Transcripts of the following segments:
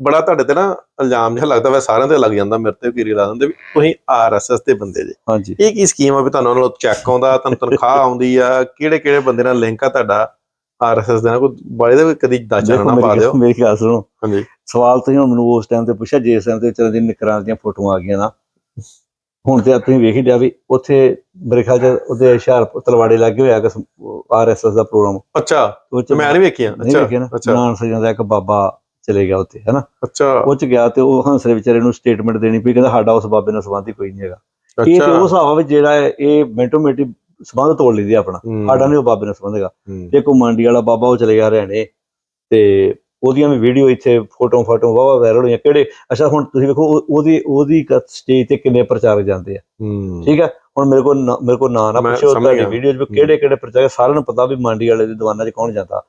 ਬੜਾ ਤੁਹਾਡੇ ਤੇ ਨਾ ਇਲਜ਼ਾਮ ਜਿਹਾ ਲੱਗਦਾ ਵੈ ਸਾਰਿਆਂ ਤੇ ਲੱਗ ਜਾਂਦਾ ਮੇਰੇ ਤੇ ਵੀ ਲਾ ਦਿੰਦੇ ਵੀ ਤੁਸੀਂ ਆਰਐਸਐਸ ਦੇ ਬੰਦੇ ਜੇ। ਹਾਂਜੀ। ਇਹ ਕੀ ਸਕੀਮ ਆ ਵੀ ਤੁਹਾਨੂੰ ਉਹਨਾਂ ਨੂੰ ਚੈੱਕ ਆਉਂਦਾ ਤੁਹਾਨੂੰ ਤਨਖਾਹ ਆਉਂਦੀ ਆ ਕਿਹੜੇ ਕਿਹੜੇ ਬੰਦੇ ਨਾਲ ਲਿੰਕ ਆ ਤੁਹਾਡਾ ਆਰਐਸਐਸ ਦੇ ਨਾਲ? ਕੋਈ ਬਾਰੇ ਦਾ ਕਦੀ ਦੇਖੋ ਨਾ ਪਾ ਦਿਓ। ਮੇਰੀ ਗੱਲ ਸੁਣੋ। ਹਾਂਜੀ। ਸਵਾਲ ਤੁਸੀਂ ਹੁਣ ਮੈਨੂੰ ਉਸ ਟਾਈਮ ਤੇ ਪੁੱਛਿਆ ਜਿਸ ਟਾਈਮ ਤੇ ਵਿਚਾਰਾਂ ਦੀ ਨਿਕਰਾਂ ਦੀਆਂ ਫੋਟੋਆਂ ਆ ਗਈਆਂ ਨਾ। ਹੁਣ ਤੇ ਤੁਸੀਂ ਵੇਖ ਹੀ ਲਿਆ ਵੀ ਉੱਥੇ ਮੇਰੇ ਖਿਆਲ ਚ ਉਹਦੇ ਹੁਸ਼ਿਆਰਪੁਰ ਤਲਵਾੜੇ ਲੱਗੇ ਹੋਇਆ ਕਿ ਆਰਐਸਐਸ ਦਾ ਪ੍ਰੋਗਰਾਮ। ਅੱਛਾ। ਮੈਂ ਨਹੀਂ ਵੇਖਿਆ। ਅੱਛਾ ਨਾ। ਅੱਛਾ। ਨਾਨ ਸਜਾਂ ਦਾ ਇੱਕ ਬਾਬਾ ਚਲੇ ਗਿਆ ਉੱਥੇ ਹੈਨਾ? ਅੱਛਾ। ਉਹ ਚ ਗਿਆ ਤੇ ਉਹ ਹੰਸਰੇ ਵਿਚਾਰੇ ਨੂੰ ਸਟੇਟਮੈਂਟ ਦੇਣੀ ਪਈ ਕਹਿੰਦਾ ਸਾਡਾ ਉਸ ਬਾਬੇ ਨਾਲ ਸੰਬੰਧ ਹੀ ਕੋਈ ਨਹੀਂ ਹੈਗਾ। ਇਹ ਤੇ ਉਹ ਹਿਸਾਬ ਆ ਵੀ ਜਿਹੜਾ ਇਹ ਮਿੰਟੋ ਮਿੰਟੀ ਸੰਬੰਧ ਤੋੜ ਲਈਦੀ ਆਪਣਾ। ਸਾਡਾ ਨਹੀਂ ਉਹ ਬਾਬੇ ਨਾਲ ਸੰਬੰਧ ਹੈਗਾ। ਤੇ ਕੁਮਾਂਡੀ ਵਾਲਾ ਬਾਬਾ ਉਹ ਚਲੇ ਗਿਆ ਹਰਿਆਣੇ। ਤੇ ਉਹਦੀਆਂ ਵੀ ਵੀਡੀਓ ਇੱਥੇ ਫੋਟੋ ਫੋਟੋ ਵਾਵਾ ਵਾਇਰਲ ਹੋਈਆਂ। ਕਿਹੜੇ? ਅੱਛਾ ਹੁਣ ਤੁਸੀਂ ਵੇਖੋ ਉਹ- ਉਹਦੀ ਉਹਦੀ ਸਟੇਜ ਤੇ ਕਿੰਨੇ ਪ੍ਰਚਾਰਕ ਜਾਂਦੇ ਆ। ਠੀਕ ਹੈ ਹੁਣ ਮੇਰੇ ਕੋਲ ਮੇਰੇ ਕੋਲ ਨਾਂ ਨਾ ਪੁੱਛੋ ਤੁਹਾਡੀ ਗਿਆ। ਵੀਡੀਓ 'ਚ ਵੀ ਕਿਹੜੇ ਕਿਹੜੇ ਪ੍ਰਚਾਰਕ ਸਾਰਿਆਂ ਨੂੰ ਪਤਾ ਵੀ ਮੰਡੀ ਵਾਲੇ ਦੀ ਦੀਵਾਨਾਂ 'ਚ ਕੌਣ ਜਾਂਦਾ।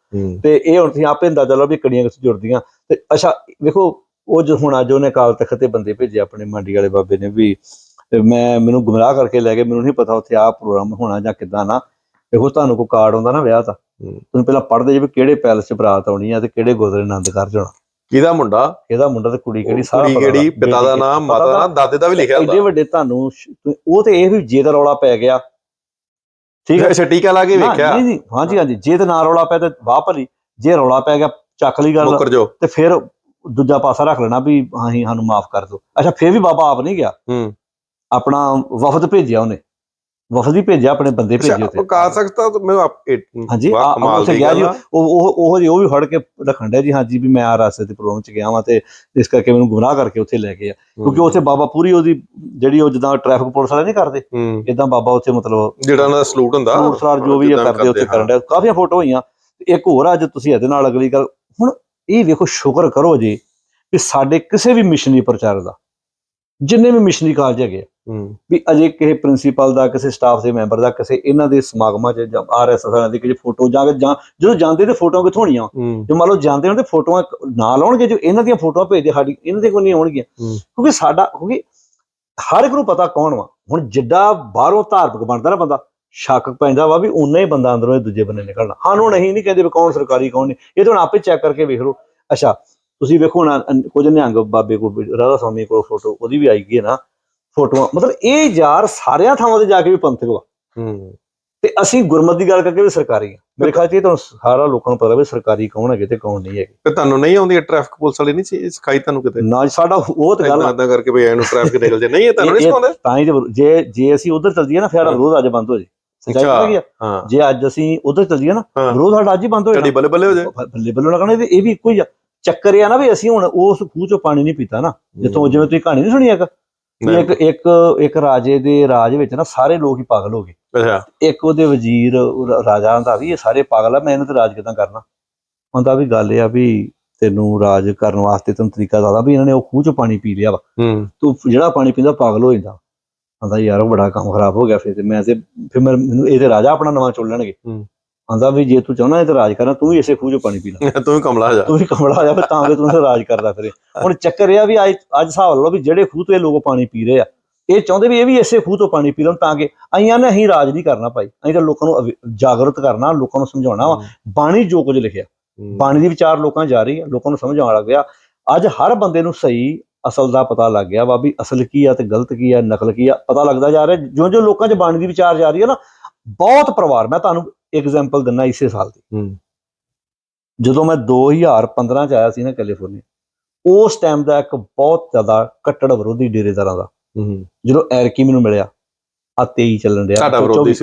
ਤੇ ਇਹ ਹੁਣ ਤੁਸੀਂ ਆਪੇ ਅੰਦਾਜ਼ਾ ਲਓ ਵੀ ਕਿਹੜੀਆਂ ਕਿਸ ਜੁੜਦੀਆਂ। ਤੇ ਅੱਛਾ ਵੇਖੋ ਉਹ ਜੋ ਹੁਣ ਅੱਜ ਉਹਨੇ ਕਾਲ ਤਖਤ ਤੇ ਬੰਦੇ ਭੇਜੇ ਆਪਣੇ ਮੰਡੀ ਵਾਲੇ ਬਾਬੇ ਨੇ ਵੀ ਤੇ ਮੈਂ ਮੈਨੂੰ ਗੁੰਮਰਾਹ ਕਰਕੇ ਲੈ ਗਏ ਮੈਨੂੰ ਨਹੀਂ ਪਤਾ ਉੱਥੇ ਆਹ ਪ੍ਰੋਗਰਾਮ ਹੋਣਾ ਜਾਂ ਕਿੱਦਾਂ ਨਾ। ਵੇਖੋ ਤੁਹਾਨੂੰ ਕੋਈ ਕਾਰਡ ਆਉਂਦਾ ਨਾ ਵਿਆਹ ਦਾ। ਤੁਸੀਂ ਪਹਿਲਾਂ ਪੜ੍ਹਦੇ ਜੇ ਵੀ ਕਿਹੜੇ ਪੈਲਸ 'ਚ ਬਰਾਤ ਆਉਣੀ ਆ ਤੇ ਕਿਹੜੇ ਗੁਰਦੁਆਰੇ ਆਨੰਦ ਕਾਰਜ ਹੋਣਾ ਕਿਹਦਾ ਮੁੰਡਾ? ਇਹਦਾ ਮੁੰਡਾ ਤੇ ਕੁੜੀ ਕਿਹੜੀ ਸਾਰਾ ਕੁੜੀ ਪਤਾ ਕਿਹੜੀ? ਲੱਗ- ਪਿਤਾ ਦਾ ਨਾਮ ਮਾਤਾ ਦਾ ਨਾਮ ਦਾਦੇ ਦਾ ਵੀ ਲਿਖਿਆ ਐਡੇ ਹੁੰਦਾ। ਵੱਡੇ ਤੁਹਾਨੂੰ ਸ਼- ਉਹ ਤੇ ਇਹ ਵੀ ਜੇ ਦਾ ਰੌਲਾ ਪੈ ਗਿਆ। ਠੀਕ ਹੈ? ਅੱਛਾ ਟੀਕਾ ਲਾ ਕੇ ਨਾ, ਵੇਖਿਆ? ਨਹੀਂ ਨਹੀਂ ਹਾਂਜੀ ਹਾਂਜੀ। ਜੇ ਤੇ ਨਾ ਰੌਲਾ ਪਿਆ ਤੇ ਵਾਹ ਭਲੀ ਜੇ ਰੌਲਾ ਪੈ ਗਿਆ ਚੱਕ ਲਈ ਗੱਲ। ਮੁੱਕਰ ਜੋ ਤੇ ਫਿਰ ਦੂਜਾ ਪਾਸਾ ਰੱਖ ਲੈਣਾ ਵੀ ਹਾਂ ਹੀ ਸਾਨੂੰ ਮਾਫ ਕਰ ਦਿਓ। ਅੱਛਾ ਫਿਰ ਵੀ ਬਾਬਾ ਆਪ ਨਹੀਂ ਗਿਆ? ਹੂੰ। ਆਪਣਾ ਵਫਦ ਭੇਜਿਆ ਉਹਨੇ? ਵਫਦ ਹੀ ਭੇਜਿਆ ਆਪਣੇ ਬੰਦੇ ਭੇਜੇ ਉੱਥੇ। ਉਹ ਕਾ ਸਕਦਾ ਤਾਂ ਮੈਂ ਹਾਂਜੀ ਆ- ਉੱਥੇ ਗਿਆ ਜੀ। ਉਹ ਉਹ ਉਹ ਜੀ ਉਹ ਵੀ ਫੜ ਕੇ ਰੱਖਣ ਡਿਆ ਜੀ ਹਾਂਜੀ ਵੀ ਮੈਂ ਆ ਰਾਸਤੇ ਤੇ ਪ੍ਰੋਗਰਾਮ ਚ ਗਿਆ ਵਾਂ ਤੇ ਇਸ ਕਰਕੇ ਮੈਨੂੰ ਗੁੰਮਰਾਹ ਕਰਕੇ ਉੱਥੇ ਲੈ ਗਏ ਆ। ਕਿਉਂਕਿ ਉੱਥੇ ਬਾਬਾ ਪੂਰੀ ਉਹਦੀ ਜਿਹੜੀ ਉਹ ਜਿੱਦਾਂ ਟ੍ਰੈਫਿਕ ਪੁਲਿਸ ਵਾਲੇ ਨਹੀਂ ਕਰਦੇ ਇਦਾਂ ਬਾਬਾ ਉੱਥੇ ਮਤਲਬ ਜਿਹੜਾ ਉਹਨਾਂ ਦਾ ਸਲੂਟ ਹੁੰਦਾ ਫਰੂਟ ਸਲਾਰ ਜੋ ਵੀ ਕਰਦੇ ਉੱਥੇ ਕਰਨ ਡਿਆ। ਕਾਫੀਆਂ ਫੋਟੋ ਹੋਈਆਂ। ਇੱਕ ਹੋਰ ਅੱਜ ਤੁਸੀਂ ਇਹਦੇ ਨਾਲ ਅਗਲੀ ਗੱਲ ਹੁਣ ਇਹ ਵੇਖੋ ਸ਼ੁਕਰ ਕਰੋ ਜੀ ਵੀ ਸਾਡੇ ਕਿਸੇ ਵੀ ਮਿਸ਼ਨਰੀ ਪ੍ਰਚਾਰ ਦਾ ਜਿੰਨੇ ਵੀ ਮਿਸ਼ਨਰੀ ਕਾਲਜ ਹੈਗੇ ਵੀ ਅਜੇ ਕਿਸੇ ਪ੍ਰਿੰਸੀਪਲ ਦਾ ਕਿਸੇ ਸਟਾਫ ਦੇ ਮੈਂਬਰ ਦਾ ਕਿਸੇ ਇਹਨਾਂ ਦੇ ਸਮਾਗਮਾਂ 'ਚ ਜਾਂ ਆਰਐਸਐਸ ਵਾਲਿਆਂ ਦੀ ਕਿਸੇ ਫੋਟੋ ਜਾਂ ਜਾਂ ਜਦੋਂ ਜਾਂਦੇ ਤੇ ਫੋਟੋਆਂ ਕਿੱਥੋਂ ਹੋਣੀਆਂ? ਜੇ ਮੰਨ ਲਓ ਜਾਂਦੇ ਹੋਣ ਤੇ ਫੋਟੋਆਂ ਨਾ ਲਾਉਣਗੇ ਜੋ ਇਹਨਾਂ ਦੀਆਂ ਫੋਟੋਆਂ ਭੇਜਦੇ ਸਾਡੀ ਇਹਨਾਂ ਦੇ ਕੋਲ ਨਹੀਂ ਆਉਣਗੀਆਂ। ਕਿਉਂਕਿ ਸਾਡਾ ਕਿਉਂਕਿ ਹਰ ਇੱਕ ਨੂੰ ਪਤਾ ਕੌਣ ਵਾ। ਹੁਣ ਜਿੱਡਾ ਬਾਹਰੋਂ ਧਾਰਮਿਕ ਬਣਦਾ ਨਾ ਬੰਦਾ ਸ਼ੱਕ ਪੈਂਦਾ ਵਾ ਵੀ ਉਨਾ ਹੀ ਬੰਦਾ ਅੰਦਰੋਂ ਇਹ ਦੂਜੇ ਬੰਨੇ ਨਿਕਲਣਾ। ਸਾਨੂੰ ਨਹੀਂ ਨਹੀਂ ਕਹਿੰਦੇ ਵੀ ਕੌਣ ਸਰਕਾਰੀ ਕੌਣ ਨਹੀਂ। ਇਹ ਤਾਂ ਆਪੇ ਚੈੱਕ ਕਰਕੇ ਵੇਖ ਲਓ। ਅੱਛਾ ਤੁਸੀਂ ਵੇਖੋ ਨਾ ਕੁਝ ਨਿਹੰਗ ਬਾਬੇ ਕੋਲ ਰਾਧਾ ਸਵਾਮੀ ਕੋਲ ਫੋਟੋ ਉਹਦੀ ਵੀ ਆਈ ਗਈ ਹੈ ਨਾ। ਫੋਟੋਆਂ ਮਤਲਬ ਇਹ ਯਾਰ ਸਾਰਿਆਂ ਥਾਵਾਂ ਤੇ ਜਾ ਕੇ ਵੀ ਪੰਥਕ ਵਾ। ਹੂੰ। ਤੇ ਅਸੀਂ ਗੁਰਮਤਿ ਦੀ ਗੱਲ ਕਰਕੇ ਵੀ ਸਰਕਾਰੀ ਆ। ਮੇਰੇ ਖਿਆਲ ਚ ਇਹ ਤੁਹਾਨੂੰ ਸਾਰਾ ਲੋਕਾਂ ਨੂੰ ਪਤਾ ਵੀ ਸਰਕਾਰੀ ਕੌਣ ਹੈਗੇ ਤੇ ਕੌਣ ਨਹੀਂ ਹੈਗੇ। ਤੇ ਤੁਹਾਨੂੰ ਨਹੀਂ ਆਉਂਦੀ ਟ੍ਰੈਫਿਕ ਪੁਲਿਸ ਵਾਲੀ ਨਹੀਂ ਸੀ ਸਿਖਾਈ ਤੁਹਾਨੂੰ ਕਿਤੇ? ਨਾ ਸਾਡਾ ਉਹ ਤੇ ਗੱਲ ਇਦਾਂ ਆ। ਇਦਾਂ ਕਰਕੇ ਵੀ ਇਹਨੂੰ ਟ੍ਰੈਫਿਕ ਨਿਕਲ ਜੇ। ਨਹੀਂ ਇਹ ਤੁਹਾਨੂੰ ਨਹੀਂ ਸਿਖਾਉਂਦੇ? ਤਾਂ ਹੀ ਜੇ ਜੇ ਅਸੀਂ ਉਧਰ ਚੱਲ ਜਾਈਏ ਨਾ ਫਿਰ ਵਿਰੋਧ ਅੱਜ ਬੰਦ ਹੋ ਜੇ। ਸੱਚਾਈ? ਹਾਂ। ਜੇ ਅੱਜ ਅਸੀਂ ਉਧਰ ਚੱਲ ਜਾਈਏ ਨਾ। ਵਿਰੋਧ ਸਾਡਾ ਅੱਜ ਹੀ ਬੰਦ ਹੋ ਜਾਣਾ। ਬੱਲੇ ਬੱਲੇ ਹੋ ਜੇ। ਬੱਲੇ ਬੱਲੇ ਲੱਗਣਾ ਇਹ ਵੀ ਇਹ ਵੀ ਇੱਕੋ ਹੀ ਆ। ਚੱਕਰ ਇਹ ਆ ਨਾ ਵੀ ਅਸੀਂ ਹੁਣ ਉਸ ਖੂਹ ਚੋਂ ਪਾਣੀ ਨਹੀਂ ਪੀਤਾ ਨਾ। ਜਿੱਥੋਂ ਜਿਵੇਂ ਤੁਸੀਂ ਕਹਾਣੀ ਨਹੀਂ ਸੁਣੀ ਇੱਕ। ਵੀ। ਇੱਕ ਇੱਕ ਇੱਕ ਰਾਜੇ ਦੇ ਰਾਜ ਵਿੱਚ ਨਾ ਸਾਰੇ ਲੋਕ ਹੀ ਪਾਗਲ ਹੋ ਗਏ। ਅੱਛਾ। ਇੱਕ ਉਹਦੇ ਵਜ਼ੀਰ ਰਾਜਾ ਦਾ ਵੀ ਇਹ ਸਾਰੇ ਪਾਗਲ ਆ ਮੈਂ ਇਹਨਾਂ ਤੇ ਰਾਜ ਕਿਦਾਂ ਕਰਨਾ? ਹੁੰਦਾ ਵੀ ਗੱਲ ਇਹ ਆ ਵੀ ਤੈਨੂੰ ਰਾਜ ਕਰਨ ਵਾਸਤੇ ਤੈਨੂੰ ਤਰੀਕਾ ਜ਼ਿਆਦਾ ਵੀ ਇਹਨਾਂ ਨੇ ਉਹ ਖੂਹ ਚੋਂ ਪਾਣੀ ਪੀ ਲਿਆ ਵਾ। ਹੂੰ। ਤੂੰ ਜਿਹੜਾ ਪਾਣੀ ਪੀਂਦਾ ਪਾਗਲ ਹੋ ਜਾਂਦਾ। ਆਂਦਾ ਯਾਰ ਉਹ ਬੜਾ ਕੰਮ ਖਰਾਬ ਹੋ ਗਿਆ ਫਿਰ ਤੇ ਮੈਂ ਤੇ ਫਿਰ ਮੈਨੂੰ ਇਹਦੇ ਰਾਜਾ ਆਪਣਾ ਨਵਾਂ ਚੁਣ ਲੈਣਗੇ। ਹੂੰ। ਆਂਦਾ ਵੀ ਜੇ ਤੂੰ ਚਾਹਣਾ ਇਹ ਤੇ ਰਾਜ ਕਰਨਾ ਤੂੰ ਵੀ ਇਸੇ ਖੂਹ ਚੋਂ ਪਾਣੀ ਪੀ ਲੈ। ਤੂੰ ਵੀ ਕਮਲਾ ਜਾ। ਤੂੰ ਵੀ ਕਮਲਾ ਹੋ ਜਾ ਫਿਰ ਤਾਂ ਕਿ ਤੂੰ ਰਾਜ ਕਰਦਾ ਫਿਰੇ। ਹੁਣ ਚੱਕਰ ਇਹ ਆ ਵੀ ਅੱਜ ਅੱਜ ਹਿਸਾਬ ਲਓ ਵੀ ਜਿਹੜੇ ਖੂਹ ਤੋਂ ਇਹ ਲੋਕ ਪਾਣੀ ਪੀ ਰਹੇ ਆ ਇਹ ਚਾਹੁੰਦੇ ਵੀ ਇਹ ਵੀ ਇਸੇ ਖੂਹ ਤੋਂ ਪਾਣੀ ਪੀ ਲੈਣ ਤਾਂ ਕਿ ਆਈਆਂ ਨੇ ਅਸੀਂ ਰਾਜ ਨਹੀਂ ਕਰਨਾ ਭਾਈ। ਅਸੀਂ ਤਾਂ ਲੋਕਾਂ ਨੂੰ ਜਾਗਰੂਕ ਕਰਨਾ ਲੋਕਾਂ ਨੂੰ ਸਮਝਾਉਣਾ ਵਾ। ਬਾਣੀ ਜੋ ਕੁਝ ਲਿਖਿਆ ਹੂੰ। ਬਾਣੀ ਦੀ ਵਿਚਾਰ ਲੋਕਾਂ ਜਾ ਰਹੀ ਹੈ ਲੋਕਾਂ ਨੂੰ ਸਮਝ ਆਉਣ ਲੱਗ ਗਿਆ। ਅੱਜ ਹਰ ਬੰਦੇ ਨੂੰ ਸਹੀ ਅਸਲ ਦਾ ਪਤਾ ਲੱਗ ਗਿਆ ਵਾ ਵੀ ਅਸਲ ਕੀ ਆ ਤੇ ਗਲਤ ਕੀ ਆ ਨਕਲ ਕੀ ਆ। ਪਤਾ ਲੱਗਦਾ ਜਾ ਰਿਹਾ ਜਿਉਂ ਜਿਉਂ ਲੋਕਾਂ 'ਚ ਬਾਣੀ ਦੀ ਵਿਚਾਰ ਜਾ ਰਹੀ ਹੈ ਨਾ ਬਹੁਤ ਪਰਿਵਾਰ ਮੈਂ ਤੁਹਾਨੂੰ ਐਗਜ਼ਾਮਪਲ ਦਿੰਦਾ ਇਸੇ ਸਾਲ ਦੀ। ਜਦੋਂ ਮੈਂ 2015 ਚ ਆਇਆ ਸੀ ਨਾ ਕੈਲੀਫੋਰਨੀਆ ਉਸ ਟਾਈਮ ਦਾ ਇੱਕ ਬਹੁਤ ਜ਼ਿਆਦਾ ਕੱਟੜ ਵਿਰੋਧੀ ਡੇਰੇਦਾਰਾਂ ਦਾ। ਜਦੋਂ ਐਰਕੀ ਮੈਨੂੰ ਮਿਲਿਆ ਆ 23 ਚੱਲਣ ਰਿਹਾ?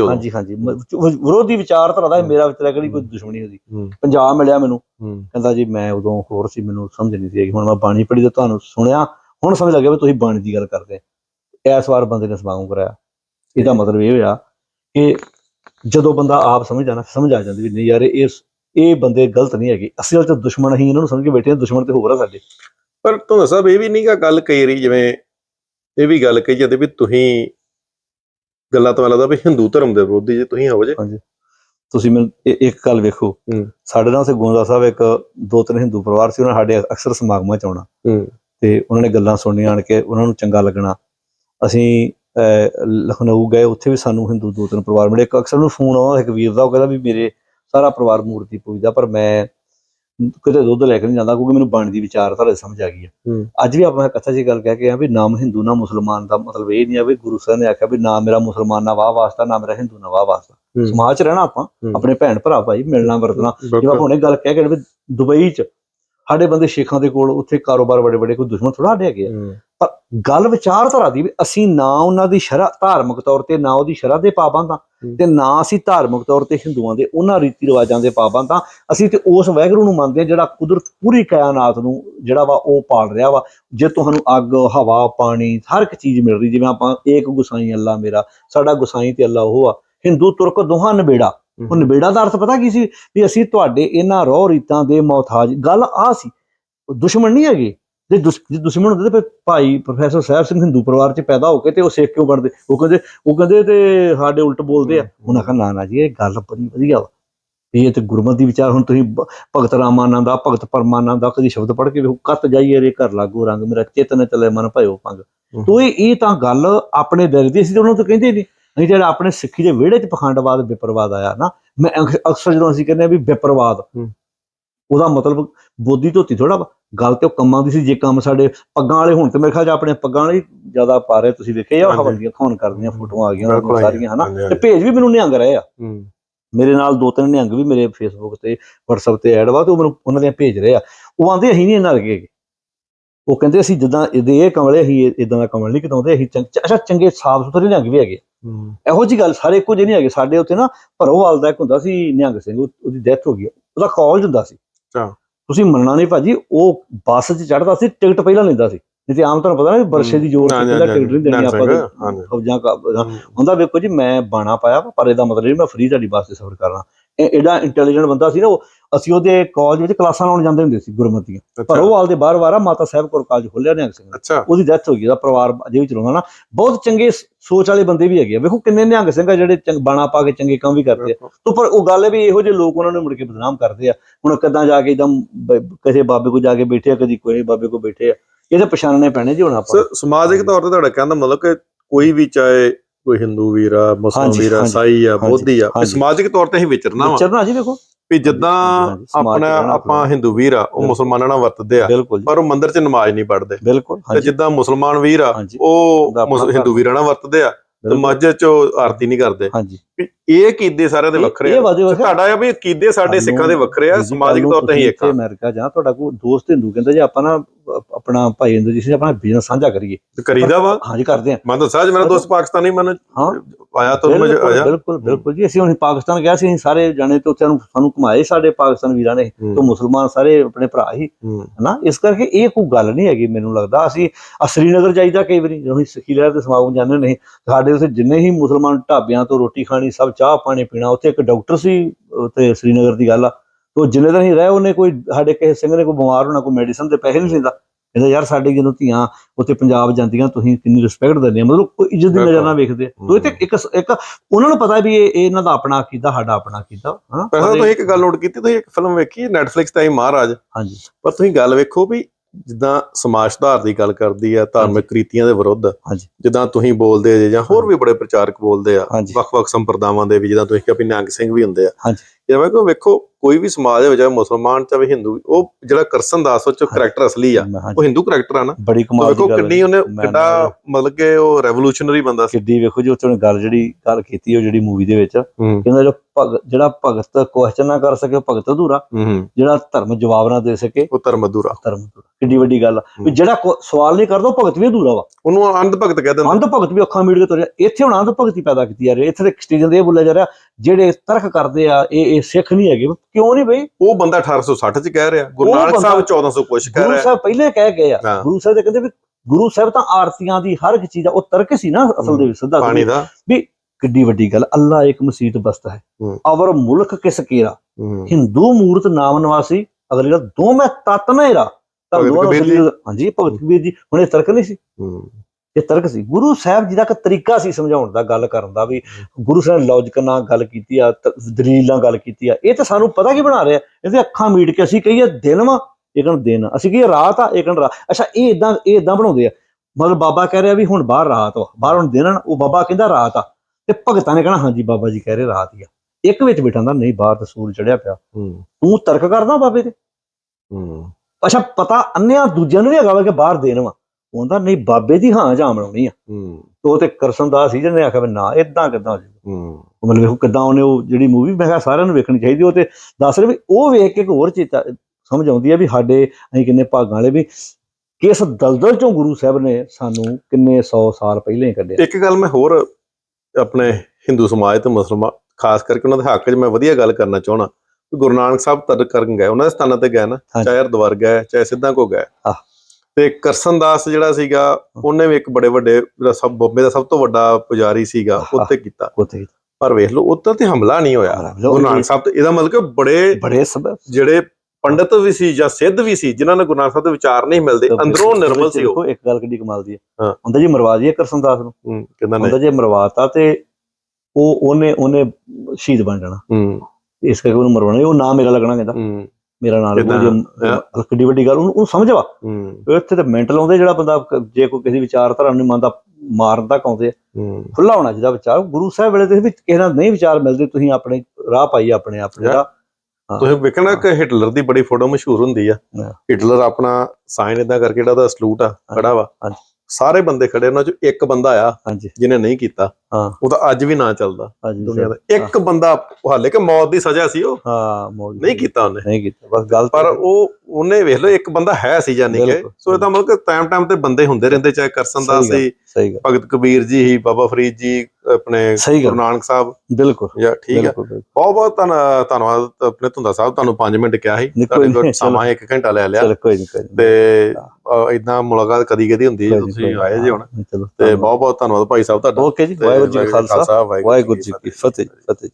ਹਾਂਜੀ ਹਾਂਜੀ। ਵਿਰੋਧੀ ਵਿਚਾਰਧਾਰਾ ਦਾ ਮੇਰਾ ਵਿਚਾਰਾ ਕਿਹੜੀ ਕੋਈ ਦੁਸ਼ਮਣੀ ਉਹਦੀ। ਪੰਜਾਬ ਮਿਲਿਆ ਮੈਨੂੰ। ਕਹਿੰਦਾ ਜੀ ਮੈਂ ਉਦੋਂ ਹੋਰ ਸੀ ਮੈਨੂੰ ਸਮਝ ਨਹੀਂ ਸੀ ਹੁਣ ਮੈਂ ਬਾਣੀ ਪੜ੍ਹੀ ਤੇ ਤੁਹਾਨੂੰ ਸੁਣਿਆ ਹੁਣ ਸਮਝ ਲੱਗਿਆ ਵੀ ਤੁਸੀਂ ਬਾਣੀ ਦੀ ਗੱਲ ਕਰਦੇ। ਇਸ ਵਾਰ ਬੰਦੇ ਨੇ ਸਮਾਗਮ ਕਰਾਇਆ। ਇਹਦਾ ਮਤਲਬ ਇਹ ਹੋਇਆ ਕਿ ਜਦੋਂ ਬੰਦਾ ਆਪ ਸਮਝ ਜਾਣਾ ਸਮਝ ਆ ਜਾਂਦੀ ਵੀ ਨਹੀਂ ਯਾਰ ਇਹ ਇਹ ਬੰਦੇ ਗਲਤ ਨਹੀਂ ਹੈਗੇ। ਅਸਲ ਚ ਦੁਸ਼ਮਣ ਹੀ ਇਹਨਾਂ ਨੂੰ ਸਮਝ ਕੇ ਬੈਠੇ ਆ ਦੁਸ਼ਮਣ ਤੇ ਹੋਰ ਆ ਸਾਡੇ। ਪਰ ਤੁਹਾਨੂੰ ਸਾਹਿਬ ਇਹ ਵੀ ਨਹੀਂ ਗਾ ਗੱਲ ਕਹੀ ਰਹੀ ਜਿਵੇਂ ਇਹ ਵੀ ਗੱਲ ਕਹੀ ਜਾਂਦੀ ਵੀ ਤੁਸੀਂ ਗੱਲਾਂ ਤੋਂ ਲੱਗਦਾ ਵੀ ਹਿੰਦੂ ਧਰਮ ਦੇ ਵਿਰੋਧੀ ਜੇ ਤੁਸੀਂ ਹੋ ਜੇ। ਤੁਸੀਂ ਮੈਨੂੰ ਇੱਕ ਗੱਲ ਵੇਖੋ। ਸਾਡੇ ਨਾਲ ਉੱਥੇ ਗੋਂਦਾ ਸਾਹਿਬ ਇੱਕ ਦੋ ਤਿੰਨ ਹਿੰਦੂ ਪਰਿਵਾਰ ਸੀ ਉਹਨਾਂ ਸਾਡੇ ਅਕਸਰ ਸਮਾਗਮਾਂ ਚ ਆਉਣਾ। ਹੂੰ। ਤੇ ਉਹਨਾਂ ਨੇ ਗੱਲਾਂ ਸੁਣਨੀਆਂ ਆਣ ਕੇ ਉਹਨਾਂ ਨੂੰ ਚੰਗਾ ਲੱਗਣਾ। ਅਸੀਂ ਲਖਨਊ ਗਏ ਉੱਥੇ ਵੀ ਸਾਨੂੰ ਹਿੰਦੂ ਦੋ ਤਿੰਨ ਪਰਿਵਾਰ ਮਿਲੇ। ਇੱਕ ਅਕਸਰ ਨੂੰ ਫੋਨ ਆਉਂਦਾ ਇੱਕ ਵੀਰ ਦਾ ਉਹ ਕਹਿੰਦਾ ਵੀ ਮੇਰੇ ਸਾਰਾ ਪਰਿਵਾਰ ਮੂਰਤੀ ਪੂਜਦਾ ਪਰ ਮੈਂ ਕਿਤੇ ਦੁੱਧ ਲੈ ਕੇ ਨਹੀਂ ਜਾਂਦਾ ਕਿਉਂਕਿ ਮੈਨੂੰ ਬਾਣੀ ਦੀ ਵਿਚਾਰਧਾਰਾ ਸਮਝ ਆ ਗਈ ਹੈ। ਅੱਜ ਵੀ ਆਪਾਂ ਕਥਾ 'ਚ ਗੱਲ ਕਹਿ ਕੇ ਆ ਵੀ ਨਾਮ ਹਿੰਦੂ ਨਾ ਮੁਸਲਮਾਨ ਦਾ ਮਤਲਬ ਇਹ ਨਹੀਂ ਆ ਵੀ ਗੁਰੂ ਸਾਹਿਬ ਨੇ ਆਖਿਆ ਵੀ ਨਾ ਮੇਰਾ ਮੁਸਲਮਾਨ ਨਾਲ ਵਾਹ ਵਾਸਤਾ ਨਾ ਮੇਰਾ ਹਿੰਦੂ ਨਾਲ ਵਾਹ ਵਾਸਤਾ। ਸਮਾਜ 'ਚ ਰਹਿਣਾ ਆਪਾਂ। ਆਪਣੇ ਭੈਣ ਭਰਾ ਭਾਈ ਮਿਲਣਾ ਵਰਤਣਾ। ਜਿਵੇਂ ਹੁਣੇ ਗੱਲ ਕਹਿ ਕੇ ਵੀ ਦੁਬਈ 'ਚ ਸਾਡੇ ਬੰਦੇ ਸ਼ੇਖਾਂ ਦੇ ਕੋਲ ਉੱਥੇ ਕਾਰੋਬਾਰ ਬੜੇ ਬੜੇ ਕੋਈ ਦੁਸ਼ਮਣ ਥੋੜਾ ਹਟਿਆ ਗਿਆ ਹੂੰ। ਗੱਲ ਵਿਚਾਰਧਾਰਾ ਦੀ ਵੀ ਅਸੀਂ ਨਾ ਉਹਨਾਂ ਦੀ ਸ਼ਰ੍ਹਾ ਧਾਰਮਿਕ ਤੌਰ ਤੇ ਨਾ ਉਹਦੀ ਸ਼ਰ੍ਹਾ ਦੇ ਪਾਬੰਦ ਹੂੰ। ਤੇ ਨਾ ਅਸੀਂ ਧਾਰਮਿਕ ਤੌਰ ਤੇ ਹਿੰਦੂਆਂ ਦੇ ਉਹਨਾਂ ਰੀਤੀ ਰਿਵਾਜਾਂ ਦੇ ਪਾਬੰਦ ਹਾਂ। ਅਸੀਂ ਤੇ ਉਸ ਵੈਗਰੂ ਨੂੰ ਮੰਨਦੇ ਹਾਂ ਜਿਹੜਾ ਕੁਦਰਤ ਪੂਰੀ ਕਾਇਨਾਤ ਨੂੰ ਜਿਹੜਾ ਵਾ ਉਹ ਪਾਲ ਰਿਹਾ ਵਾ। ਜੇ ਤੁਹਾਨੂੰ ਅੱਗ ਹਵਾ ਪਾਣੀ ਹਰ ਇੱਕ ਚੀਜ਼ ਮਿਲ ਰਹੀ ਜਿਵੇਂ ਆਪਾਂ ਏਕ ਗੁਸਾਈ ਅੱਲਾ ਮੇਰਾ ਸਾਡਾ ਗੁਸਾਈ ਤੇ ਅੱਲਾ ਉਹ ਆ। ਹਿੰਦੂ ਤੁਰਕ ਦੋਹਾਂ ਨਿਬੇੜਾ। ਉਹ ਨਿਬੇੜਾ ਦਾ ਅਰਥ ਪਤਾ ਕੀ ਸੀ? ਵੀ ਅਸੀਂ ਤੁਹਾਡੇ ਇਹਨਾਂ ਰੋਹ ਰੀਤਾਂ ਦੇ ਮੌਤਾਜ ਗੱਲ ਆ ਸੀ। ਦੁਸ਼ਮਣ ਨਹੀਂ ਹੈਗੇ। ਜੇ ਦੁਸ਼- ਜੇ ਦੁਸ਼ਮਣ ਹੁੰਦੇ ਤੇ ਫਿਰ ਭਾਈ ਪ੍ਰੋਫੈਸਰ ਸਾਹਿਬ ਸਿੰਘ ਹਿੰਦੂ ਪਰਿਵਾਰ ਚ ਪੈਦਾ ਹੋ ਕੇ ਤੇ ਉਹ ਸਿੱਖ ਕਿਉਂ ਬਣਦੇ? ਉਹ ਕਹਿੰਦੇ ਉਹ ਕਹਿੰਦੇ ਤੇ ਸਾਡੇ ਉਲਟ ਬੋਲਦੇ ਆ। ਉਹਨਾਂ ਕਹਿੰਦਾ ਨਾ ਨਾ ਜੀ ਇਹ ਗੱਲ ਬੜੀ ਵਧੀਆ ਵਾ। ਇਹ ਤੇ ਗੁਰਮਤਿ ਦੀ ਵਿਚਾਰ ਹੁਣ ਤੁਸੀਂ ਭਗਤ ਰਾਮਾਨੰਦ ਦਾ ਭਗਤ ਪਰਮਾਨੰਦ ਦਾ ਕਦੀ ਸ਼ਬਦ ਪੜ੍ਹ ਕੇ ਵੇਖੋ ਕੱਤ ਜਾਈਏ ਰੇ ਘਰ ਲਾਗੋ ਰੰਗ ਮੇਰਾ ਚੇਤਨ ਚਲੇ ਮਨ ਭਇਓ ਪੰਗ। ਤੋ ਇਹ ਇਹ ਤਾਂ ਗੱਲ ਆਪਣੇ ਦਿਲ ਦੀ ਸੀ ਤੇ ਉਹਨਾਂ ਤੋਂ ਕਹਿੰਦੇ ਨਹੀਂ ਨਹੀਂ ਜਿਹੜਾ ਆਪਣੇ ਸਿੱਖੀ ਦੇ ਵਿਹੜੇ ਚ ਪਖੰਡਵਾਦ ਵਿਪਰਵਾਦ ਆਇਆ ਨਾ ਮੈਂ ਅਕਸ- ਅਕਸਰ ਜਦੋਂ ਅਸੀਂ ਕਹਿੰਦੇ ਆ ਵੀ ਵਿਪਰਵਾਦ। ਉਹਦਾ ਮਤਲਬ ਬੋਧੀ ਧੋਤੀ ਥੋੜਾ ਵਾ। ਗੱਲ ਤੇ ਉਹ ਕੰਮਾਂ ਦੀ ਸੀ ਜੇ ਕੰਮ ਸਾਡੇ ਪੱਗਾਂ ਵਾਲੇ ਹੁਣ ਤੇ ਮੇਰੇ ਖਿਆਲ ਚ ਆਪਣੇ ਪੱਗਾਂ ਵਾਲੇ ਜ਼ਿਆਦਾ ਪਾ ਰਹੇ ਤੁਸੀਂ ਵੇਖਿਆ। ਹਵਨ ਦੀਆਂ ਖੋਨ ਕਰਦੀਆਂ ਫੋਟੋਆਂ ਆ ਗਈਆਂ ਸਾਰੀਆਂ ਹਨਾ ਤੇ। ਭੇਜ ਵੀ ਮੈਨੂੰ ਨਿਹੰਗ ਰਹੇ ਆ। ਮੇਰੇ ਨਾਲ ਦੋ ਤਿੰਨ ਨਿਹੰਗ ਵੀ ਮੇਰੇ ਫੇਸਬੁੱਕ ਤੇ WhatsApp ਤੇ ਐਡ ਵਾ ਤੇ ਉਹ ਮੈਨੂੰ ਉਹਨਾਂ ਦੀਆਂ ਭੇਜ ਰਹੇ ਆ ਉਹ ਆਂਦੇ ਅਸੀਂ ਨਹੀਂ ਇਹਨਾਂ ਹੈਗੇ ਉਹ ਕਹਿੰਦੇ ਅਸੀਂ ਜਿੱਦਾਂ ਇਹਦੇ ਇਹ ਕਮਲੇ ਅਸੀਂ ਇਦਾਂ ਦਾ ਕਮਲ ਨਹੀਂ ਕਟਾਉਂਦੇ ਅਸੀਂ ਅੱਛਾ ਚੰਗੇ ਸਾਫ਼ ਸੁਥਰੇ ਨਿਹੰਗ ਵੀ ਹੈਗੇ। ਇਹੋ ਜੀ ਗੱਲ ਸਾਰੇ ਇੱਕੋ ਜਿਹੇ ਨਹੀਂ ਹੈਗੇ ਸਾਡੇ ਉੱਥੇ ਨਾ ਭਰੋਵਾਲ ਦਾ ਇੱਕ ਹੁੰਦਾ ਸੀ ਨਿਹੰਗ ਸਿੰਘ ਉਹ- ਉਹਦੀ ਡੈਥ ਹੋ ਗਈ ਉਹਦਾ ਕਾਲਜ ਹੁੰਦਾ ਸੀ ਅੱਛਾ। ਤੁਸੀਂ ਮੰਨਣਾ ਨਹੀਂ ਭਾਜੀ ਉਹ ਬੱਸ 'ਚ ਚੜਦਾ ਸੀ ਟਿਕਟ ਪਹਿਲਾਂ ਲੈਂਦਾ ਸੀ। ਨਹੀਂ ਤੇ ਆਮ ਤੁਹਾਨੂੰ ਪਤਾ ਨਾ ਬਰਸ਼ੇ ਦੀ ਜੋਰ ਤੇ ਹਾਂਜੀ, ਟਿਕਟ ਨਹੀਂ ਦੇਣੀ ਆਪਾਂ ਸਿੰਘ, ਹਾਂਜੀ। ਤੇ ਫੌਜਾਂ ਕਾ ਹੁੰਦਾ ਵੇਖੋ ਜੀ ਮੈਂ ਬਾਣਾ ਪਾਇਆ ਪਰ ਇਹਦਾ ਮਤਲਬ ਨਹੀਂ ਮੈਂ ਫ੍ਰੀ ਤੁਹਾਡੀ ਬੱਸ ਤੇ ਸਫ਼ਰ ਕਰਨਾ ਇਹ ਐਡਾ ਇੰਟੈਲੀਜੈਂਟ ਬੰਦਾ ਸੀ ਨਾ ਉਹ ਅਸੀਂ ਉਹਦੇ ਕਾਲਜ ਵਿੱਚ ਕਲਾਸਾਂ ਲਾਉਣ ਜਾਂਦੇ ਹੁੰਦੇ ਸੀ ਗੁਰਮਤੀਆਂ ਅੱਛਾ। ਭਰੋਵਾਲ ਦੇ ਬਾਹਰ ਵਾਰਾ ਮਾਤਾ ਸਾਹਿਬ ਕੋਲ ਕਾਲਜ ਖੋਲਿਆ ਨਿਹੰਗ ਸਿੰਘ। ਅੱਛਾ। ਉਹਦੀ ਡੈਥ ਹੋ ਗਈ ਉਹਦਾ ਪਰਿਵਾਰ ਅਜੇ ਵੀ ਚਲਾਉਂਦਾ ਨਾ। ਬਹੁਤ ਚੰਗੇ ਸੋਚ ਵਾਲੇ ਬੰਦੇ ਵੀ ਹੈਗੇ ਆ। ਵੇਖੋ ਕਿੰਨੇ ਨਿਹੰਗ ਸਿੰਘ ਆ ਜਿਹੜੇ ਚੰਗ ਬਾਣਾ ਪਾ ਕੇ ਚੰਗੇ ਕੰਮ ਵੀ ਕਰਦੇ ਆ। ਤੋਂ ਪਰ ਉਹ ਗੱਲ ਹੈ ਵੀ ਇਹੋ ਜਿਹੇ ਲੋਕ ਉਹਨਾਂ ਨੂੰ ਮੁੜ ਕੇ ਬਦਨਾਮ ਕਰਦੇ ਆ। ਹੁਣ ਕਿੱਦਾਂ ਜਾ ਕੇ ਇਦਮ ਕਿਸੇ ਬਾਬੇ ਕੋ ਜਾ ਕੇ ਬੈਠੇ ਆ ਕਦੀ ਕੋਈ ਬਾਬੇ ਕੋ ਬੈਠੇ ਆ। ਇਹ ਤਾਂ ਪਛਾਣਨੇ ਪੈਣੇ ਜੀ ਹੁਣ ਆਪਾਂ। ਸਮਾਜਿਕ ਤੌਰ ਤੇ ਤੁਹਾਡਾ ਕਹਿਣ ਦਾ ਮਤਲਬ ਕਿ ਕੋਈ ਵੀ ਚਾਹੇ ਕੋਈ ਹਿੰਦੂ ਵੀਰ ਆ ਮੁਸਲਮਾਨ ਹਾਂਜੀ, ਵੀਰ ਆ ਹਾਂਜੀ, ਸਾਈ ਆ ਹਾਂਜੀ, ਬੋਧੀ ਆ ਵੀ ਹਾਂਜੀ। ਸਮਾਜਿਕ ਤੌਰ ਤੇ ਅਸੀਂ ਵਿਚਰਨਾ ਵਾ ਚਰਨਾ ਜੀ ਵੇਖੋ ਵੀ ਜਿੱਦਾਂ ਹਾਂਜੀ, ਸਮਾਜ ਚ ਆਪਣਾ ਰਹਿਣਾ ਆਪਾਂ। ਹਿੰਦੂ ਵੀਰ ਆ ਉਹ ਬਿਲਕੁਲ। ਮੁਸਲਮਾਨਾਂ ਨਾਲ ਵਰਤਦੇ ਆ ਬਿਲਕੁਲ ਜੀ ਪਰ ਉਹ ਮੰਦਿਰ 'ਚ ਨਮਾਜ਼ ਨਹੀਂ ਪੜ੍ਹਦੇ ਬਿਲਕੁਲ ਤੇ ਹਾਂਜੀ ਜਿੱਦਾਂ ਮੁਸਲਮਾਨ ਵੀਰ ਆ ਹਾਂਜੀ ਉਹ ਦਾ ਆਪਣਾ ਮੁਸ- ਹਿੰਦੂ। ਵੀਰਾਂ ਨਾਲ ਵਰਤਦੇ ਆ ਤੇ ਬਿਲਕੁਲ। ਮਸਜਿਦ 'ਚ ਉਹ ਆਰਤੀ ਨਹੀਂ ਕਰਦੇ ਹਾਂਜੀ ਇਹ ਕੀਦੇ ਸਾਰਿਆਂ ਦੇ ਵੱਖਰੇ ਆ? ਤੇ ਤੁਹਾਡਾ ਇਹ ਵੀ ਕੀਦੇ ਸਾਡੇ ਸਿੱਖਾਂ ਦੇ ਵੱਖਰੇ ਆ? ਸਮਾਜਿਕ ਤੌਰ ਤੇ ਤੁਸੀਂ ਇੱਕ ਆ। ਅਮਰੀਕਾ ਜਾਂ ਤੁਹਾਡਾ ਕੋਈ ਦੋਸਤ ਹਿੰਦੂ ਕਹਿੰਦਾ ਜੇ ਆਪਾਂ ਨਾ ਆਪਣਾ ਭਾਈ ਹਿੰਦੂ ਜੀ ਸੀ ਆਪਣਾ ਬਿਜ਼ਨਸ ਸਾਂਝਾ ਕਰੀਏ। ਤੇ ਕਰੀਦਾ ਵਾ? ਹਾਂਜੀ ਕਰਦੇ ਆ। ਮੈਂ ਤਾਂ ਸਹਿਜ ਮੇਰਾ ਦੋਸਤ ਪਾਕਿਸਤਾਨੀ ਮੈਨੂੰ ਹਾਂ। ਆਇਆ ਤਾਂ ਮੈਂ ਆਇਆ। ਬਿਲਕੁਲ ਬਿਲਕੁਲ ਜੀ। ਅਸੀਂ ਹੁਣ ਪਾਕਿਸਤਾਨ ਗਿਆ ਸੀ ਅਸੀਂ ਸਾਰੇ ਜਾਣੇ ਤੇ ਉੱਥੇ ਨੂੰ ਸਾਨੂੰ ਘੁਮਾਏ ਸਾਡੇ ਪਾਕਿਸਤਾਨ ਵੀਰਾਂ ਨੇ। ਹੂੰ, ਤੇ ਮੁਸਲਮਾਨ ਸਾਰੇ ਆਪਣੇ ਭਰਾ ਹੀ ਹੂੰ, ਹਨਾ? ਇਸ ਕਰਕੇ ਇਹ ਕੋਈ ਗੱਲ ਨਹੀਂ ਹੈਗੀ ਮੈਨੂੰ ਲੱਗਦਾ। ਅਸੀਂ ਆ ਸ੍ਰੀਨਗਰ ਜਾਈਦਾ ਕਈ ਵਾਰੀ ਜਦੋਂ ਅਸੀਂ ਸਿੱਖੀ ਲਹਿਰ ਦੇ ਸਮਾਗਮ ਜਾਂਦੇ ਨਹੀਂ ਸਾਡੇ ਉੱਥੇ ਜਿੰਨੇ ਹੀ ਮੁਸਲਮਾਨ ਢਾਬਿਆਂ ਤੋਂ ਰੋਟੀ ਖਾਣੀ ਸਭ ਚਾਹ ਪਾਣੀ ਪੀਣਾ ਉੱਥੇ ਇੱਕ ਡਾਕਟਰ ਸੀ ਉੱਥੇ ਸ੍ਰੀਨਗਰ ਦੀ ਗੱਲ ਆ ਤੋਂ ਜਿੰਨੇ ਦਿਨ ਹੀ ਰਹੇ ਉਹਨੇ ਕੋਈ ਸਾਡੇ ਕਿਸੇ ਸਿੰਘ ਨੇ ਕੋਈ ਬਿਮਾਰ ਹੋਣਾ ਕੋਈ ਮੈਡੀਸਨ ਦੇ ਪੈਸੇ ਨਹੀਂ ਲੈਂਦਾ ਕਹਿੰਦਾ ਯਾਰ ਸਾਡੇ ਜਦੋਂ ਧੀਆਂ ਉੱਥੇ ਪੰਜਾਬ ਜਾਂਦੀਆਂ ਤੁਸੀਂ ਕਿੰਨੀ ਰਿਸਪੈਕਟ ਦਿੰਦੇ ਆ ਮਤਲਬ ਕੋਈ ਇੱਜ਼ਤ ਦੀ ਨਜ਼ਰ ਨਾਲ ਵੇਖਦੇ। ਤੋ ਤੇ ਇੱਕ ਇੱਕ ਉਹਨਾਂ ਨੂੰ ਪਤਾ ਵੀ ਇਹ ਇਹ ਇਹਨਾਂ ਦਾ ਆਪਣਾ ਕੀਤਾ ਸਾਡਾ ਆਪਣਾ ਕੀਤਾ ਹਾਂ ਪਹਿਲਾਂ ਤੁਸੀਂ ਇੱਕ ਗੱਲ ਨੋਟ ਕੀਤੀ ਤੁਸੀਂ ਇੱਕ ਫਿਲਮ ਵੇਖੀ ਨੈਟਫਲਿਕਸ ਤੇ ਆਈ ਮਹਾਰਾਜ। ਹਾਂਜੀ। ਪਰ ਤੁਸੀਂ ਗੱਲ ਵੇਖੋ ਵੀ ਜਿੱਦਾਂ ਸਮਾਜ ਸੁਧਾਰ ਦੀ ਗੱਲ ਕਰਦੀ ਆ ਧਾਰਮਿਕ ਰੀਤੀਆਂ ਦੇ ਵਿਰੁੱਧ। ਜਿੱਦਾਂ ਤੁਸੀਂ ਬੋਲਦੇ ਜੇ ਜਾਂ ਹੋਰ ਵੀ ਬੜੇ ਪ੍ਰਚਾਰਕ ਬੋਲਦੇ ਆ ਵੱਖ-ਵੱਖ ਸੰਪਰਦਾਵਾਂ ਦੇ ਵੀ ਜਿੱਦਾਂ ਤੁਸੀਂ ਕਿਹਾ ਵੀ ਨਿਹੰਗ ਸਿੰਘ ਵੀ ਹੁੰਦੇ ਆ ਹਾਂਜੀ। ਜਿਵੇਂ ਕਿ ਵੇਖੋ ਕੋਈ ਵੀ ਸਮਾਜ ਹੋਵੇ ਚਾਹੇ ਮੁਸਲਮਾਨ ਚਾਹੇ ਹਿੰਦੂ ਉਹ ਜਿਹੜਾ ਕਰਸਨ ਦਾਸ ਉਹ ਚ ਹਾਂਜੀ। ਕਰੈਕਟਰ ਅਸਲੀ ਆ। ਉਹ ਹਿੰਦੂ ਕਰੈਕਟਰ ਆ ਨਾ। ਬੜੀ ਕਮਾਲ ਦੀ ਗੱਲ ਕਿੰਨੀ। ਉਹਨੇ ਕਿੱਡਾ ਮਤਲਬ ਕਿ ਉਹ ਰੈਵੋਲੂਸ਼ਨਰੀ ਬੰਦਾ ਸੀ। ਕਿੱਡੀ ਵੇਖੋ ਜੀ ਉਹਨੇ ਗੱਲ ਜਿਹੜੀ ਗੱਲ ਕੀਤੀ ਉਹ ਜਿਹੜੀ ਮੂਵੀ ਦੇ ਵਿੱਚ ਕਹਿੰਦਾ ਜੋ ਜਿਹੜਾ ਭਗਤ ਕੁਐਸਚਨ ਨਾ ਕਰ ਸਕੇ ਭਗਤ ਅਧੂਰਾ। ਜਿਹੜਾ ਧਰਮ ਜਵਾਬ ਨਾ ਦੇ ਸਕੇ ਉਹ ਧਰਮ ਅਧੂਰਾ। ਧਰਮ ਅਧੂਰਾ। ਕਿੱਡੀ ਵੱਡੀ ਗੱਲ ਆ। ਵੀ। ਜਿਹੜਾ ਸਵਾਲ ਨਹੀਂ ਕਰਦਾ ਉਹ ਭਗਤ ਵੀ ਅਧੂਰਾ ਵਾ। ਉਹਨੂੰ ਅੰਧ ਭਗਤ ਕਹਿ ਦਿੰਦੇ ਅੰਧ ਭਗਤ ਵੀ ਅੱਖਾਂ ਮੀੜ ਕੇ ਤੁਰਿਆ। ਇੱਥੇ ਹੁਣ ਅੰਧ ਭਗਤੀ ਪੈਦਾ ਕੀਤੀ ਜਾ ਰਹੀ ਇੱਥੇ ਦੇ ਸਟੇਜਾਂ ਤੇ ਇਹ ਬੋਲਿਆ ਜਾ ਰਿਹਾ ਜਿਹੜੇ ਤਰਕ ਕਰਦੇ ਆ ਇਹ ਇਹ ਸਿੱਖ ਨਹੀਂ ਹੈਗੇ। ਕਿਉਂ ਨਹੀਂ ਬਈ? ਉਹ ਬੰਦਾ 1860 ਚ ਕਹਿ ਰਿਹਾ ਗੁਰੂ ਨਾਨਕ ਸਾਹਿਬ ਬੰਦਾ- 1400 ਕੁਛ ਕਹਿ ਗੁਰੂ ਰਿਹਾ। ਸਾਹਿਬ ਪਹਿਲੇ ਕਹਿ ਗਏ ਆ। ਗੁਰੂ ਸਾਹਿਬ ਦੇ ਕਹਿੰਦੇ ਵੀ ਗੁਰੂ ਸਾਹਿਬ ਤਾਂ ਆਰਤੀਆਂ ਦੀ ਹਰ ਇੱਕ ਚੀਜ਼ ਦਾ ਉਹ ਤਰਕ ਸੀ ਨਾ ਅਸਲ ਦੇ ਵਿੱਚ ਸਿੱਧਾ ਪਾਣੀ ਦਾ। ਕਿੱਡੀ ਵੱਡੀ ਗੱਲ ਅੱਲਾ ਇੱਕ ਮਸੀਤ ਬਸਤਾ ਹੈ। ਅਵਰ ਮੁਲਕ ਕਿਸ ਕੀਰਾ? ਹਿੰਦੂ ਮੂਰਤ ਨਾਮ ਨਿਵਾਸੀ ਅਗਲੀ ਗੱਲ ਦੋ ਮੈਂ ਤਤ ਤਾਂ ਨੂੰ। ਅਸਲੀ- ਹਾਂਜੀ ਭਗਤ ਕਬੀਰ ਜੀ ਹੁਣ ਇਹ ਤਰਕ ਨਹੀਂ ਸੀ। ਇਹ ਤਰਕ ਸੀ। ਗੁਰੂ ਸਾਹਿਬ ਜੀ ਦਾ ਇੱਕ ਤਰੀਕਾ ਸੀ ਸਮਝਾਉਣ ਦਾ ਗੱਲ ਕਰਨ ਦਾ ਵੀ ਗੁਰੂ ਸਾਹਿਬ ਨੇ ਲੌਜੀਕ ਨਾਲ ਗੱਲ ਕੀਤੀ ਆ ਦਲੀਲ ਨਾਲ ਗੱਲ ਕੀਤੀ ਆ। ਇਹ ਤਾਂ ਸਾਨੂੰ ਪਤਾ ਕੀ ਬਣਾ ਰਿਹਾ? ਇਹਦੇ ਅੱਖਾਂ ਮੀਟ ਕੇ ਅਸੀਂ ਕਹੀਏ ਦਿਨ ਵਾ ਇਹ ਕਹਣ ਦਿਨ। ਅਸੀਂ ਕਹੀਏ ਰਾਤ ਆ ਇਹ ਕਹਣ ਰਾਤ। ਅੱਛਾ ਇਹ ਇਦਾਂ ਇਹ ਇਦਾਂ ਬਣਾਉਂਦੇ ਆ। ਮਤਲਬ ਬਾਬਾ ਕਹਿ ਰਿਹਾ ਵੀ ਹੁਣ ਬਾਹਰ ਰਾਤ ਵਾ ਬਾਹਰ ਹੁਣ ਦਿਨ ਆ, ਉਹ ਬਾਬਾ ਕਹਿੰਦਾ ਰਾਤ ਆ। ਤੇ ਭਗਤਾਂ ਨੇ ਕਹਣਾ ਹਾਂਜੀ ਬਾਬਾ ਜੀ ਕਹਿ ਰਹੇ ਰਾਤ ਹੀ ਆ। ਇੱਕ ਵਿੱਚ ਬਿਠਾਂਦਾ ਨਹੀਂ ਬਾਹਰ ਸੂਰਜ ਚੜਿਆ ਪਿਆ। ਤੂੰ ਤਰਕ ਕਰਦਾ ਬਾਬੇ ਤੇ? ਅੱਛਾ ਪਤਾ ਅੰਨਿਆਂ ਦੂਜਿਆਂ ਨੂੰ ਵੀ ਹੈਗਾ ਵਾ ਕਿ ਬਾਹਰ ਦੇਣ ਵਾ। ਉਹਦਾ ਨਹੀਂ ਬਾਬੇ ਦੀ ਹਾਂ ਜਾਂ ਬਣਾਉਣੀ ਆ। ਹੂੰ। ਤੇ ਉਹ ਤੇ ਕਰਸਨਦਾਸ ਸੀ ਜਿਹਨੇ ਆਖਿਆ ਨਾ ਇਦਾਂ ਕਿਦਾਂ ਹੂੰ ਮਤਲਬ ਵੇਖੋ ਕਿਦਾਂ ਉਹਨੇ ਉਹ ਜਿਹੜੀ ਮੂਵੀ ਮੈਂ ਕਿਹਾ ਸਾਰਿਆਂ ਨੂੰ ਵੇਖਣੀ ਚਾਹੀਦੀ ਉਹ ਤੇ ਦੱਸ ਰਹੇ ਵੀ ਉਹ ਵੇਖ ਕੇ ਇੱਕ ਹੋਰ ਚੀਤਾ ਸਮਝ ਆਉਂਦੀ ਆ ਵੀ ਸਾਡੇ ਅਸੀਂ ਕਿੰਨੇ ਭਾਗਾਂ ਵਾਲੇ ਵੀ ਕਿਸ ਦਲਦਲ ਚੋਂ ਗੁਰੂ ਸਾਹਿਬ ਨੇ ਸਾਨੂੰ ਕਿੰਨੇ 100 ਸਾਲ ਪਹਿਲਾਂ ਹੀ ਕੱਢਿਆ। ਇੱਕ ਗੱਲ ਮੈਂ ਹੋਰ ਆਪਣੇ ਹਿੰਦੂ ਸਮਾਜ ਤੇ ਮੁਸਲਮਾਨ ਖਾਸ ਕਰਕੇ ਉਹਨਾਂ ਦੇ ਹੱਕ 'ਚ ਮੈਂ ਵਧੀਆ ਗੱਲ ਕਰਨਾ ਚਾਹਣਾ ਗੁਰੂ ਨਾਨਕ ਸਾਹਿਬ ਤਦ ਕਰਨ ਗਏ ਉਹਨਾਂ ਦੇ ਸਥਾਨਾਂ ਤੇ ਗਏ ਨਾ। ਚਾਹੇ ਹਰਿਦੁਆਰ ਗਏ ਚਾਹੇ ਸਿੱਧਾਂ ਕੋ ਗਏ। ਤੇ ਕਰਸਨਦਾਸ ਜਿਹੜਾ ਸੀਗਾ ਉਹਨੇ ਵੀ ਇੱਕ ਬੜੇ ਵੱਡੇ ਜਿਹੜਾ ਸਭ ਬੰਬੇ ਦਾ ਸਭ ਤੋਂ ਵੱਡਾ ਪੁਜਾਰੀ ਸੀਗਾ। ਉੱਤੇ ਕੀਤਾ। ਉੱਥੇ ਪਰ ਵੇਖ ਲਓ ਉੱਤੇ ਤੇ ਹਮਲਾ ਨਹੀਂ ਹੋਇਆ। ਗੁਰੂ ਨਾਨਕ ਸਾਹਿਬ ਤੇ ਇਹਦਾ ਮਤਲਬ ਕਿ ਬੜੇ ਬੜੇ ਜਿਹੜੇ ਪੰਡਤ ਵੀ ਸੀ ਜਾਂ ਸਿੱਧ ਵੀ ਸੀ ਜਿਨ੍ਹਾਂ ਨੇ ਗੁਰੂ ਨਾਨਕ ਸਾਹਿਬ ਦੇ ਵਿਚਾਰ ਨਹੀਂ ਮਿਲਦੇ ਅੰਦਰੋਂ ਨਿਰਮਲ ਸੀ ਉਹ। ਇੱਕ ਗੱਲ ਕਿੱਡੀ ਕਮਾਲ ਦੀ ਹੈ। ਹੁੰਦਾ ਜੀ ਮਰਵਾ ਦਈਏ ਕਰਸਨਦਾਸ ਨੂੰ। ਹੂੰ, ਕਹਿੰਦਾ ਨੇ ਹੁੰਦਾ ਜੇ ਮਰਵਾਤਾ ਤੇ ਉਹ ਉਹਨੇ ਉਹਨੇ ਸ਼ਹੀਦ ਬਣ ਜਾਣਾ। ਇਸ ਕਰਕੇ ਉਹਨੂੰ ਮਰਵਾਉਣਾ ਨੀ, ਉਹ ਨਾਂ ਮੇਰਾ ਲੱਗਣਾ ਕਹਿੰਦਾ। ਹੂੰ। ਮੇਰਾ ਨਾਂ ਲੱਗੂ? ਜੇ ਕਿੱਡੀ ਵੱਡੀ ਗੱਲ ਉਹਨੂੰ ਉਹਨੂੰ ਸਮਝ ਵਾ। ਹੂੰ। ਇੱਥੇ ਤੇ ਮੈਂਟਲ ਆਉਂਦੇ ਜਿਹੜਾ ਬੰਦਾ ਜੇ ਕੋਈ ਕਿਸੇ ਵਿਚਾਰਧਾਰਾ ਨੂੰ ਮੰਨਦਾ ਮਾਰਨ ਤੱਕ ਆਉਂਦੇ ਆ। ਖੁੱਲਾ ਹੋਣਾ ਜਿਹਦਾ ਵਿਚਾਰ। ਗੁਰੂ ਸਾਹਿਬ ਵੇਲੇ ਤੇ ਵੀ ਕਿਸੇ ਨਾਲ ਨਹੀਂ ਵਿਚਾਰ ਮਿਲਦੇ ਤੁਸੀਂ ਆਪਣੇ ਰਾਹ ਪਾਈ ਆਪਣੇ ਰਾਹ ਹਾਂ। ਤੁਸੀਂ ਵੇਖਣਾ ਕਿ ਹਿਟਲਰ ਦੀ ਬੜੀ ਫੋਟੋ ਮਸ਼ਹੂਰ ਹੁੰਦੀ ਆ। ਹਿਟਲਰ ਆਪਣਾ ਸਾਈਨ ਇਦਾਂ ਕਰਕੇ ਜਿਹੜਾ ਉਹਦਾ ਸਲੂਟ ਆ ਖੜਾ ਵਾ। ਹਾਂਜੀ। ਸਾਰੇ ਬੰਦੇ ਖੜੇ ਉਹਨਾਂ ਚੋਂ ਇੱਕ ਬੰਦਾ ਆ ਹਾਂਜੀ। ਜਿਹਨੇ ਨਹੀਂ ਕੀਤਾ। ਹਾਂ। ਉਹਦਾ ਅੱਜ ਵੀ ਨਾਂ ਚੱਲਦਾ ਹਾਂਜੀ ਦੁਨੀਆ ਦਾ। ਇੱਕ ਬੰਦਾ ਹਾਲੇ ਕਿ ਮੌਤ ਦੀ ਸਜ਼ਾ ਸੀ ਉਹ। ਹਾਂ ਨਹੀਂ ਕੀਤਾ ਉਹਨੇ। ਨਹੀਂ ਕੀਤਾ ਬਸ ਗੱਲ ਪਰ ਉਹ ਉਹਨੇ ਵੇਖ ਲਓ ਇੱਕ ਬੰਦਾ ਹੈ ਸੀ ਜਾਨੀ ਕਿ। ਸੋ ਇਹਦਾ ਮਤਲਬ ਕਿ ਟਾਈਮ ਟਾਈਮ ਤੇ ਬੰਦੇ ਹੁੰਦੇ ਰਹਿੰਦੇ ਚਾਹੇ ਕਰਸਨਦਾਸ ਸਹੀ ਗੱਲ। ਸੀ ਭਗਤ ਕਬੀਰ ਜੀ ਹੀ ਬਾਬਾ ਫਰੀਦ ਜੀ ਆਪਣੇ ਗੁਰੂ ਨਾਨਕ ਸਾਹਿਬ ਬਿਲਕੁਲ ਜਾਂ ਠੀਕ ਬਿਲਕੁਲ। ਬਹੁਤ ਬਹੁਤ ਧੰਨ- ਧੰਨਵਾਦ ਆਪਣੇ ਧੁੰਦਾ ਸਾਹਿਬ ਤੁਹਾਨੂੰ 5 ਮਿੰਟ ਕਿਹਾ ਸੀ। ਤੁਹਾਡੇ ਕੋਲ ਸਮਾਂ 1 ਘੰਟਾ ਲੈ ਲਿਆ। ਚਲੋ ਕੋਈ ਨਹੀਂ ਕੋਈ ਨਹੀਂ ਤੇ ਇਦਾਂ ਮੁਲਾਕਾਤ ਕਦੀ ਕਦੀ ਹੁੰਦੀ ਹੈ ਨੀ, ਤੁਸੀਂ। ਆਏ ਜੀ ਹੁਣ। ਹਾਂ, ਤੇ ਬਹੁਤ ਬਹੁਤ ਧੰਨਵਾਦ ਭਾਈ ਸਾਹਿਬ ਤੁਹਾਡਾ। ਓਕੇ ਜੀ ਵਾਹਿਗੁਰੂ ਜੀ ਖਾਲਸਾ ਵਾਹਿਗੁਰੂ ਵਾਹਿਗੁਰੂ ਜੀ ਕੀ ਫਤਿਹ ਫਤਿਹ।